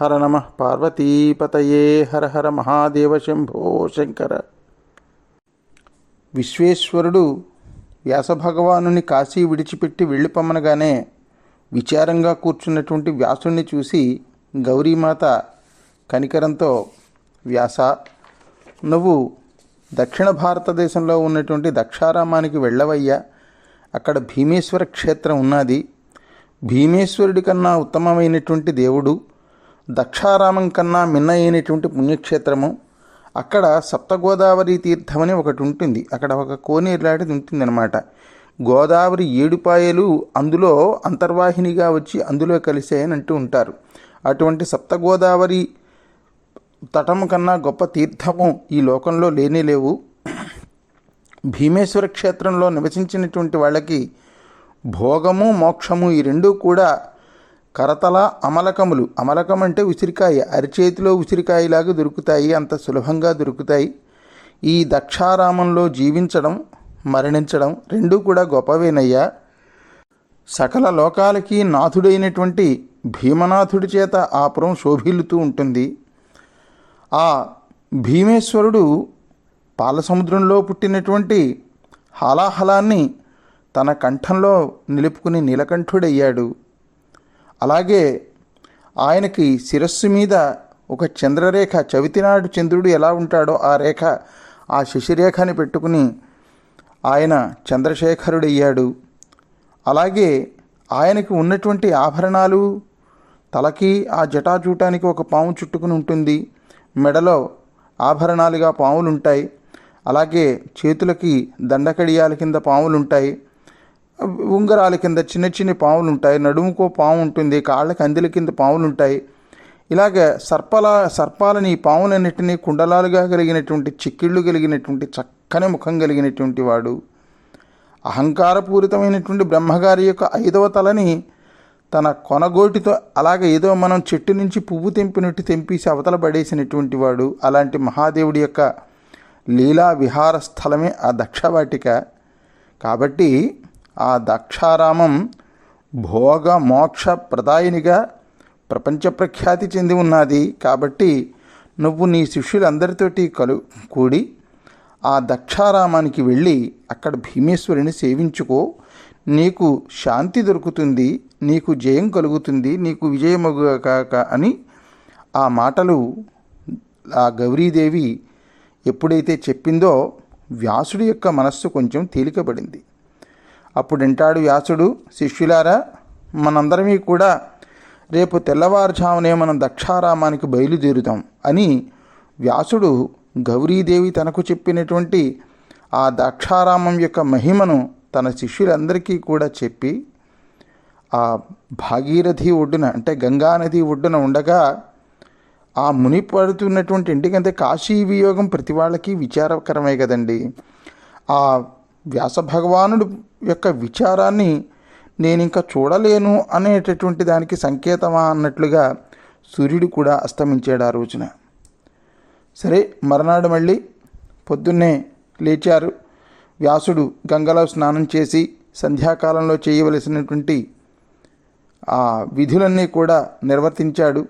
హర నమ పార్వతీపతయే హర హర మహాదేవ శంభో శంకర. విశ్వేశ్వరుడు వ్యాసభగవానుని కాశీ విడిచిపెట్టి వెళ్ళిపమ్మనగానే విచారంగా కూర్చున్నటువంటి వ్యాసుణ్ణి చూసి గౌరీమాత కనికరంతో వ్యాస నువ్వు దక్షిణ భారతదేశంలో ఉన్నటువంటి దక్షారామానికి వెళ్ళవయ్యా. అక్కడ భీమేశ్వర క్షేత్రం ఉన్నది. భీమేశ్వరుడి కన్నా ఉత్తమమైనటువంటి దేవుడు. దక్షారామం కన్నా మిన్న అయినటువంటి పుణ్యక్షేత్రము అక్కడ సప్తగోదావరి తీర్థం అని ఒకటి ఉంటుంది. అక్కడ ఒక కోనేరులాంటిది ఉంటుందన్నమాట. గోదావరి ఏడుపాయలు అందులో అంతర్వాహినిగా వచ్చి అందులో కలిసాయని అంటూ ఉంటారు. అటువంటి సప్తగోదావరి తటము కన్నా గొప్ప తీర్థము ఈ లోకంలో లేనే లేవు. భీమేశ్వర క్షేత్రంలో నివసించినటువంటి వాళ్ళకి భోగము మోక్షము ఈ రెండూ కూడా కరతల అమలకములు. అమలకం అంటే ఉసిరికాయ. అరిచేతిలో ఉసిరికాయలాగా దొరుకుతాయి. అంత సులభంగా దొరుకుతాయి. ఈ దక్షారామంలో జీవించడం మరణించడం రెండూ కూడా గొప్పవేనయ్యా. సకల లోకాలకి నాథుడైనటువంటి భీమనాథుడి చేత ఆపురం శోభిల్లుతూ ఉంటుంది. ఆ భీమేశ్వరుడు పాలసముద్రంలో పుట్టినటువంటి హలాహలాన్ని తన కంఠంలో నిలుపుకుని నీలకంఠుడయ్యాడు. అలాగే ఆయనకి శిరస్సు మీద ఒక చంద్రరేఖ చవితినాడు చంద్రుడు ఎలా ఉంటాడో ఆ రేఖ ఆ శశిరేఖని పెట్టుకుని ఆయన చంద్రశేఖరుడయ్యాడు. అలాగే ఆయనకు ఉన్నటువంటి ఆభరణాలు తలకి ఆ జటాజూటానికి ఒక పాము చుట్టుకుని ఉంటుంది. మెడలో ఆభరణాలుగా పాములు ఉంటాయి అలాగే చేతులకి దండకడియాల కింద పాములు ఉంటాయి ఉంగరాల కింద చిన్న చిన్న పాములు ఉంటాయి నడుముకో పాము ఉంటుంది కాళ్ళకి అందెల కింద పాములు ఉంటాయి ఇలాగ సర్పల సర్పాలని పాములన్నిటినీ కుండలాలుగా కలిగినటువంటి చిక్కిళ్ళు కలిగినటువంటి చక్కని ముఖం కలిగినటువంటి వాడు. అహంకారపూరితమైనటువంటి బ్రహ్మగారి యొక్క ఐదవ తలని తన కొనగోటితో అలాగే ఏదో మనం చెట్టు నుంచి పువ్వు తెంపినట్టు తెంపేసి అవతల పడేసినటువంటి వాడు. అలాంటి మహాదేవుడి యొక్క లీలా విహార స్థలమే ఆ దక్షవాటిక. కాబట్టి ఆ దాక్షారామం భోగ మోక్ష ప్రదాయినిగా ప్రపంచ ప్రఖ్యాతి చెంది ఉన్నది. కాబట్టి నువ్వు నీ శిష్యులందరితోటి కలు కూడి ఆ దక్షారామానికి వెళ్ళి అక్కడ భీమేశ్వరుని సేవించుకో. నీకు శాంతి దొరుకుతుంది నీకు జయం కలుగుతుంది నీకు విజయమగు కాక అని ఆ మాటలు ఆ గౌరీదేవి ఎప్పుడైతే చెప్పిందో వ్యాసుడి యొక్క మనస్సు కొంచెం తేలికబడింది అప్పుడు వింటాడు వ్యాసుడు శిష్యులారా మనందరమీ కూడా రేపు తెల్లవారుజామునే మనం దక్షారామానికి బయలుదేరుతాం అని వ్యాసుడు గౌరీదేవి తనకు చెప్పినటువంటి ఆ దక్షారామం యొక్క మహిమను తన శిష్యులందరికీ కూడా చెప్పి ఆ భాగీరథి ఒడ్డున అంటే గంగానది ఒడ్డున ఉండగా ఆ ముని పడుతున్నటువంటి ఇంటికంటే కాశీ వియోగం ప్రతి వాళ్ళకి విచారకరమే కదండి. ఆ వ్యాస భగవానుడు యొక్క విచారాన్ని నేను ఇంకా చూడలేను అనేటటువంటి దానికి సంకేతమా అన్నట్లుగా సూర్యుడు కూడా అస్తమించాడు ఆ రోజున. సరే మరునాడు మళ్ళీ పొద్దున్నే లేచారు. వ్యాసుడు గంగలో స్నానం చేసి సంధ్యాకాలంలో చేయవలసినటువంటి ఆ విధులన్నీ కూడా నిర్వర్తించాడు.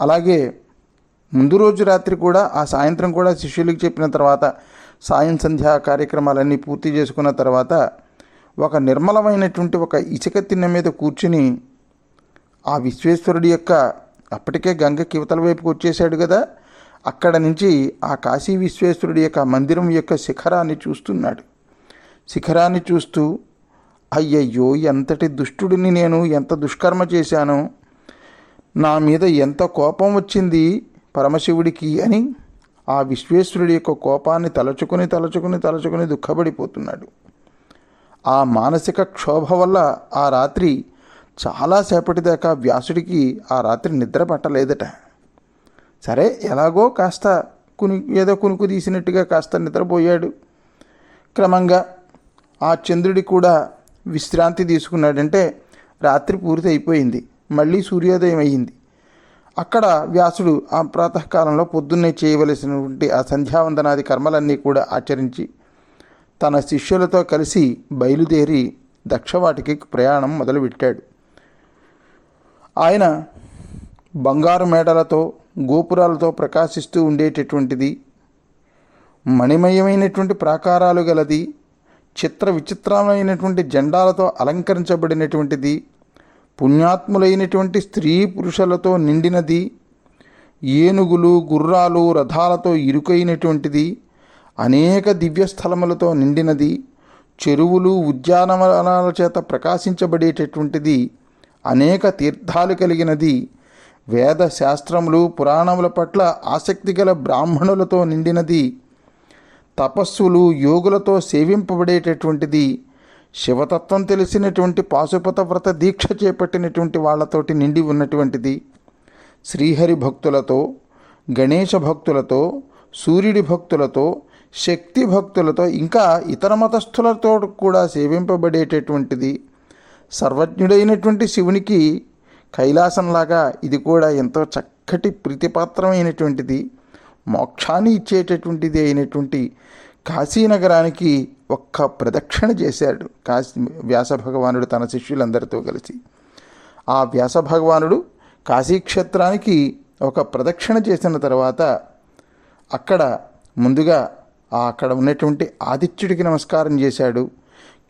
అలాగే ముందు రోజు రాత్రి కూడా ఆ సాయంత్రం కూడా శిష్యులకు చెప్పిన తర్వాత సాయం సంధ్యా కార్యక్రమాలన్నీ పూర్తి చేసుకున్న తర్వాత ఒక నిర్మలమైనటువంటి ఒక ఇసుక తిన్నె మీద కూర్చుని ఆ విశ్వేశ్వరుడి యొక్క అప్పటికే గంగ కివతల వైపుకి వచ్చేసాడు కదా అక్కడ నుంచి ఆ కాశీ విశ్వేశ్వరుడి యొక్క మందిరం యొక్క శిఖరాన్ని చూస్తున్నాడు. శిఖరాన్ని చూస్తూ అయ్యయ్యో ఎంతటి దుష్టుడిని నేను ఎంత దుష్కర్మ చేశాను నా మీద ఎంత కోపం వచ్చింది పరమశివుడికి అని ఆ విశ్వేశ్వరుడి యొక్క కోపాన్ని తలచుకుని తలచుకుని తలచుకుని దుఃఖపడిపోతున్నాడు. ఆ మానసిక క్షోభ వల్ల ఆ రాత్రి చాలాసేపటి దాకా వ్యాసుడికి ఆ రాత్రి నిద్ర పట్టలేదట. సరే ఎలాగో కాస్త కుని ఏదో కునుకు తీసినట్టుగా కాస్త నిద్రపోయాడు. క్రమంగా ఆ చంద్రుడి కూడా విశ్రాంతి తీసుకున్నాడంటే రాత్రి పూర్తి అయిపోయింది మళ్ళీ సూర్యోదయం అయ్యింది. అక్కడ వ్యాసుడు ఆ ప్రాతకాలంలో పొద్దున్నే చేయవలసినటువంటి ఆ సంధ్యావందనాది కర్మలన్నీ కూడా ఆచరించి తన శిష్యులతో కలిసి బయలుదేరి దక్షవాటికి ప్రయాణం మొదలుపెట్టాడు. ఆయన బంగారు మేడలతో గోపురాలతో ప్రకాశిస్తూ ఉండేటటువంటిది మణిమయమైనటువంటి ప్రాకారాలు గలది చిత్ర విచిత్రమైనటువంటి జెండాలతో అలంకరించబడినటువంటిది పుణ్యాత్ములైనటువంటి స్త్రీ పురుషులతో నిండినది ఏనుగులు గుర్రాలు రథాలతో ఇరుకైనటువంటిది అనేక దివ్యస్థలములతో నిండినది చెరువులు ఉద్యానవనాల చేత ప్రకాశించబడేటటువంటిది అనేక తీర్థాలు కలిగినది వేద శాస్త్రములు పురాణముల పట్ల ఆసక్తి గల బ్రాహ్మణులతో నిండినది తపస్సులు యోగులతో సేవింపబడేటటువంటిది శివతత్వం తెలిసినటువంటి పాశుపత వ్రత దీక్ష చేపట్టినటువంటి వాళ్ళతోటి నిండి ఉన్నటువంటిది శ్రీహరి భక్తులతో గణేష భక్తులతో సూర్యుడి భక్తులతో శక్తి భక్తులతో ఇంకా ఇతర మతస్థులతో కూడా సేవింపబడేటటువంటిది. సర్వజ్ఞుడైనటువంటి శివునికి కైలాసంలాగా ఇది కూడా ఎంతో చక్కటి ప్రీతిపాత్రమైనటువంటిది. మోక్షాన్ని ఇచ్చేటటువంటిది అయినటువంటి కాశీనగరానికి ఒక్క ప్రదక్షిణ చేశాడు. కాశీ వ్యాస భగవానుడు తన శిష్యులందరితో కలిసి. ఆ వ్యాస భగవానుడు కాశీక్షేత్రానికి ఒక ప్రదక్షిణ చేసిన తర్వాత అక్కడ ముందుగా అక్కడ ఉన్నటువంటి ఆదిత్యుడికి నమస్కారం చేశాడు.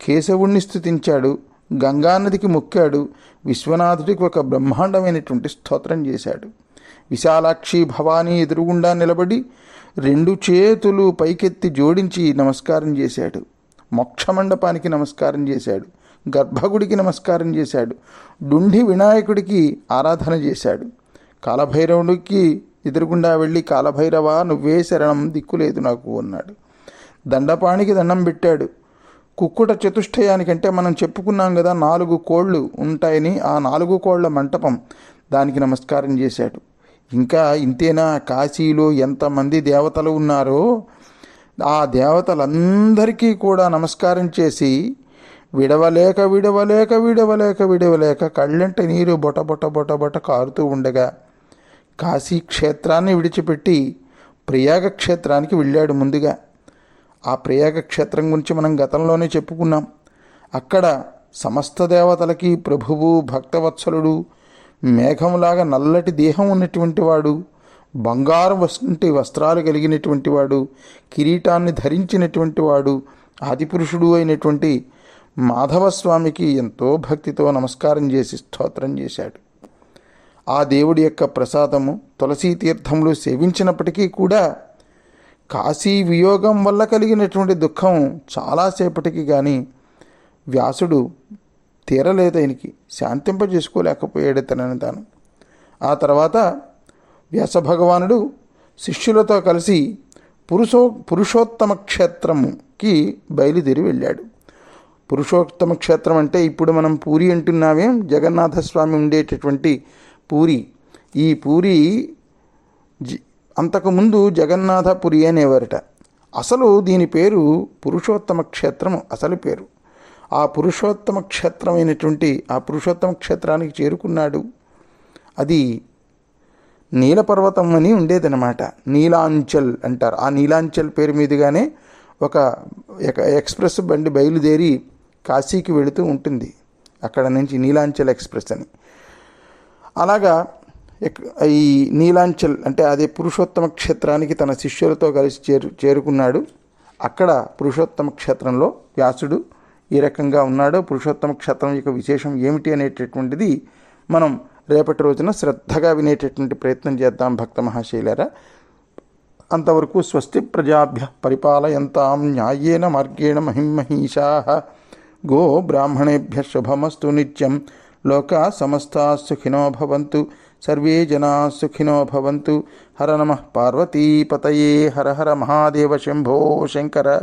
కేశవుణ్ణి స్థుతించాడు గంగానదికి మొక్కాడు. విశ్వనాథుడికి ఒక బ్రహ్మాండమైనటువంటి స్తోత్రం చేశాడు. విశాలాక్షి భవానీ ఎదురుగుండా నిలబడి రెండు చేతులు పైకెత్తి జోడించి నమస్కారం చేశాడు. మోక్షమండపానికి నమస్కారం చేశాడు. గర్భగుడికి నమస్కారం చేశాడు. డుండి వినాయకుడికి ఆరాధన చేశాడు. కాలభైరవుడికి ఎదురుగుండా వెళ్ళి కాలభైరవ నువ్వే శరణం దిక్కులేదు నాకు అన్నాడు. దండపాణికి దండం పెట్టాడు. కుక్కుట చతుష్టయానికంటే మనం చెప్పుకున్నాం కదా నాలుగు కోళ్ళు ఉంటాయని ఆ నాలుగు కోళ్ళ మంటపం దానికి నమస్కారం చేశాడు. ఇంకా ఇంతేనా? కాశీలో ఎంతమంది దేవతలు ఉన్నారో ఆ దేవతలందరికీ కూడా నమస్కారం చేసి విడవలేక విడవలేక విడవలేక విడవలేక కళ్ళంట నీరు బొట బొట బొట బొట కారుతూ ఉండగా కాశీ క్షేత్రాన్ని విడిచిపెట్టి ప్రయాగ క్షేత్రానికి వెళ్ళాడు ముందుగా. ఆ ప్రయాగ క్షేత్రం గురించి మనం గతంలోనే చెప్పుకున్నాం. అక్కడ సమస్త దేవతలకి ప్రభువు భక్తవత్సలుడు మేఘంలాగా నల్లటి దేహం ఉన్నటువంటి వాడు బంగారు వంటి వస్త్రాలు కలిగినటువంటి వాడు కిరీటాన్ని ధరించినటువంటి వాడు ఆదిపురుషుడు అయినటువంటి మాధవస్వామికి ఎంతో భక్తితో నమస్కారం చేసి స్తోత్రం చేశాడు. ఆ దేవుడి యొక్క ప్రసాదము తులసీ తీర్థములు సేవించినప్పటికీ కూడా కాశీ వియోగం వల్ల కలిగినటువంటి దుఃఖం చాలాసేపటికి కానీ వ్యాసుడు తీరలేదు ఆయనకి. శాంతింపజేసుకోలేకపోయాడు తనని తాను. ఆ తర్వాత వ్యాస భగవానుడు శిష్యులతో కలిసి పురుషో పురుషోత్తమ క్షేత్రముకి బయలుదేరి వెళ్ళాడు. పురుషోత్తమ క్షేత్రం అంటే ఇప్పుడు మనం పూరి అంటున్నామేం. జగన్నాథస్వామి ఉండేటటువంటి పూరి. ఈ పూరి జి అంతకుముందు జగన్నాథపురి అనేవారట. అసలు దీని పేరు పురుషోత్తమ క్షేత్రం అసలు పేరు. ఆ పురుషోత్తమ క్షేత్రమైనటువంటి ఆ పురుషోత్తమ క్షేత్రానికి చేరుకున్నాడు. అది నీలపర్వతం అని ఉండేదన్నమాట. నీలాంచల్ అంటారు. ఆ నీలాంచల్ పేరు మీదుగానే ఒక ఎక- ఎక్స్ప్రెస్ బండి బయలుదేరి కాశీకి వెళుతూ ఉంటుంది. అక్కడ నుంచి నీలాంచల్ ఎక్స్ప్రెస్ అని. అలాగా ఎక్- ఈ నీలాంచల్ అంటే అదే పురుషోత్తమ క్షేత్రానికి తన శిష్యులతో కలిసి చేరు చేరుకున్నాడు. అక్కడ పురుషోత్తమ క్షేత్రంలో వ్యాసుడు ఈ రకంగా ఉన్నాడో. పురుషోత్తమ క్షత్రం యొక్క విశేషం ఏమిటి అనేటటువంటిది మనం రేపటి రోజున శ్రద్ధగా వినేటటువంటి ప్రయత్నం చేద్దాం భక్త మహాశైలరా. అంతవరకు స్వస్తి ప్రజాభ్య పరిపాలయంతాం న్యాయేన మార్గేణ మహిమహీషా గో బ్రాహ్మణేభ్య శుభమస్తు నిత్యం. లోకా సమస్తా సుఖినో భవంతు సర్వే జనా సుఖినో భవంతు. హర నమ పార్వతీపతయే హర హర మహాదేవ శంభో శంకర.